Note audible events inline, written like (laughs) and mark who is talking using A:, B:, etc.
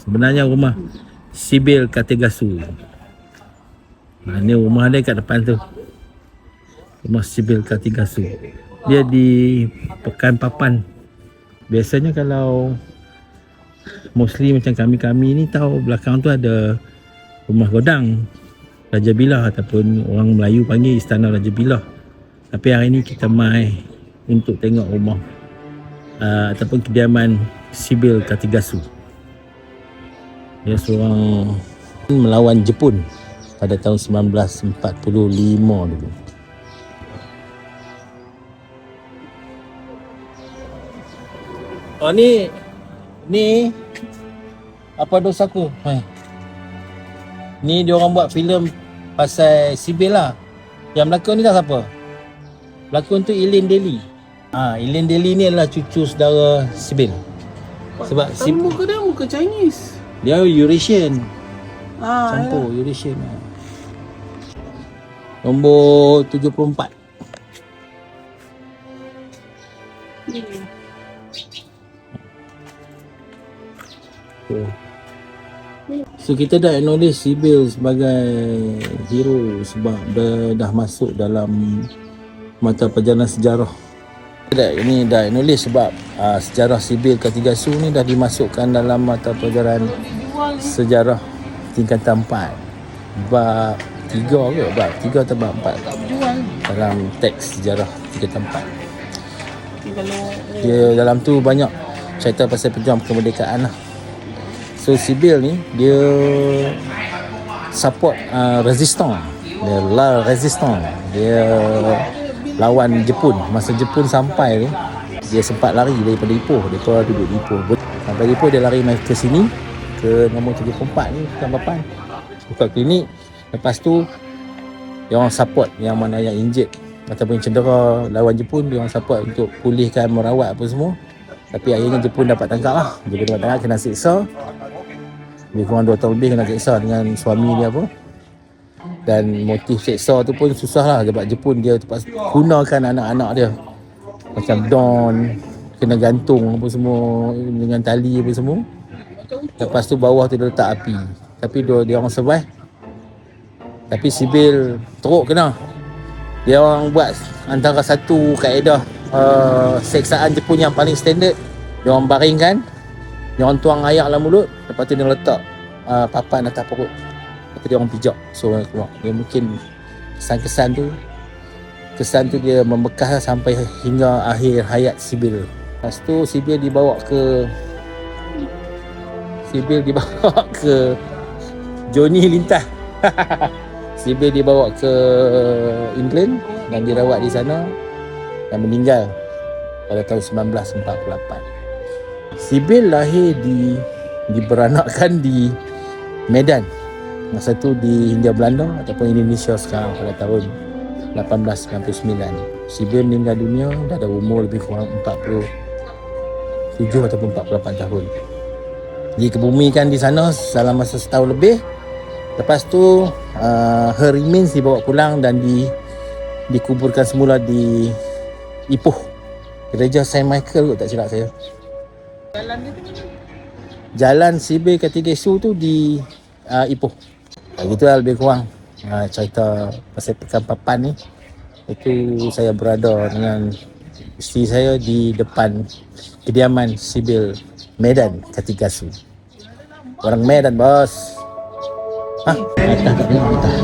A: Sebenarnya rumah Sibil Kategasu. Ha, ni rumah dia kat depan tu. Rumah Sibil Kategasu. Dia di Pekan Papan. Biasanya kalau Muslim macam kami-kami ni tahu belakang tu ada rumah godang Raja Bilah ataupun orang Melayu panggil Istana Raja Bilah. Tapi hari ni kita mai untuk tengok rumah uh, ataupun kediaman Sibil Katigasu. Dia seorang melawan Jepun pada tahun 1945 dulu. Oh ni ni apa dosaku? Ha. Ni dia orang buat filem pasal Sibil lah. Yang berlakon ni dah siapa? Berlakon tu Deli. Ah, ha, Ilin Deli ni adalah cucu saudara Sibil. Sebab
B: Tapi muka dia muka Chinese.
A: Dia Eurasian.
B: Ah,
A: Campur Eurasian. Ha. Nombor 74.
B: ya.
A: So, so kita dah acknowledge Sibil sebagai hero sebab dia dah masuk dalam mata pelajaran sejarah. Dah, ini dah acknowledge sebab uh, sejarah Sibil Katigasu ni dah dimasukkan dalam mata pelajaran sejarah tingkatan 4. Bab 3 ke? Bab 3 atau bab 4
B: Tak berjual.
A: dalam teks sejarah tingkatan 4.
B: Tapi kalau
A: Dia dalam tu banyak cerita pasal pejuang kemerdekaan lah. So Sibil ni dia support uh, resistant. Dia la resistant. Dia lawan Jepun. Masa Jepun sampai tu dia sempat lari daripada Ipoh. Dia duduk di Ipoh. Sampai di Ipoh dia lari mai ke sini ke nombor 74 ni bukan papan. Buka klinik. Lepas tu dia orang support yang mana yang injured ataupun yang cedera lawan Jepun dia orang support untuk pulihkan merawat apa semua tapi akhirnya Jepun dapat tangkap lah Jepun dapat tangkap kena siksa lebih kurang 2 tahun lebih kena siksa dengan suami dia apa dan motif siksa tu pun susah lah sebab Jepun dia terpaksa gunakan anak-anak dia. Macam Don kena gantung apa semua dengan tali apa semua. Lepas tu bawah tu dia letak api. Tapi dia, dia orang survive. Tapi Sibil teruk kena. Dia orang buat antara satu kaedah uh, seksaan Jepun yang paling standard. Dia orang baringkan dia orang tuang air dalam mulut lepas tu dia letak uh, papan atas perut tu dia orang pijak so orang keluar dia mungkin kesan-kesan tu kesan tu dia membekas lah sampai hingga akhir hayat Sibil lepas tu Sibil dibawa ke Sibil dibawa (laughs) ke Johnny Lintas (laughs) Sibil dibawa ke England dan dirawat di sana dan meninggal pada tahun 1948. Sibil lahir di diberanakkan di Medan. Masa tu di Hindia Belanda ataupun Indonesia sekarang pada tahun 1899. Sibil meninggal dunia dah ada umur lebih kurang 47 ataupun 48 tahun. Dikebumikan di sana dalam masa setahun lebih Lepas tu uh, her remains dibawa pulang dan di dikuburkan semula di Ipoh. Gereja Saint Michael kot tak silap saya.
B: jalan dia tu
A: Jalan Sibil Katigesu tu di uh, Ipoh. Ah, Begitu lah lebih kurang uh, cerita pasal pekan papan ni. Itu saya berada dengan isteri saya di depan kediaman sibil Medan Katigasu. Orang Medan bos. Ha? Ah, tak, tak, tak, tak.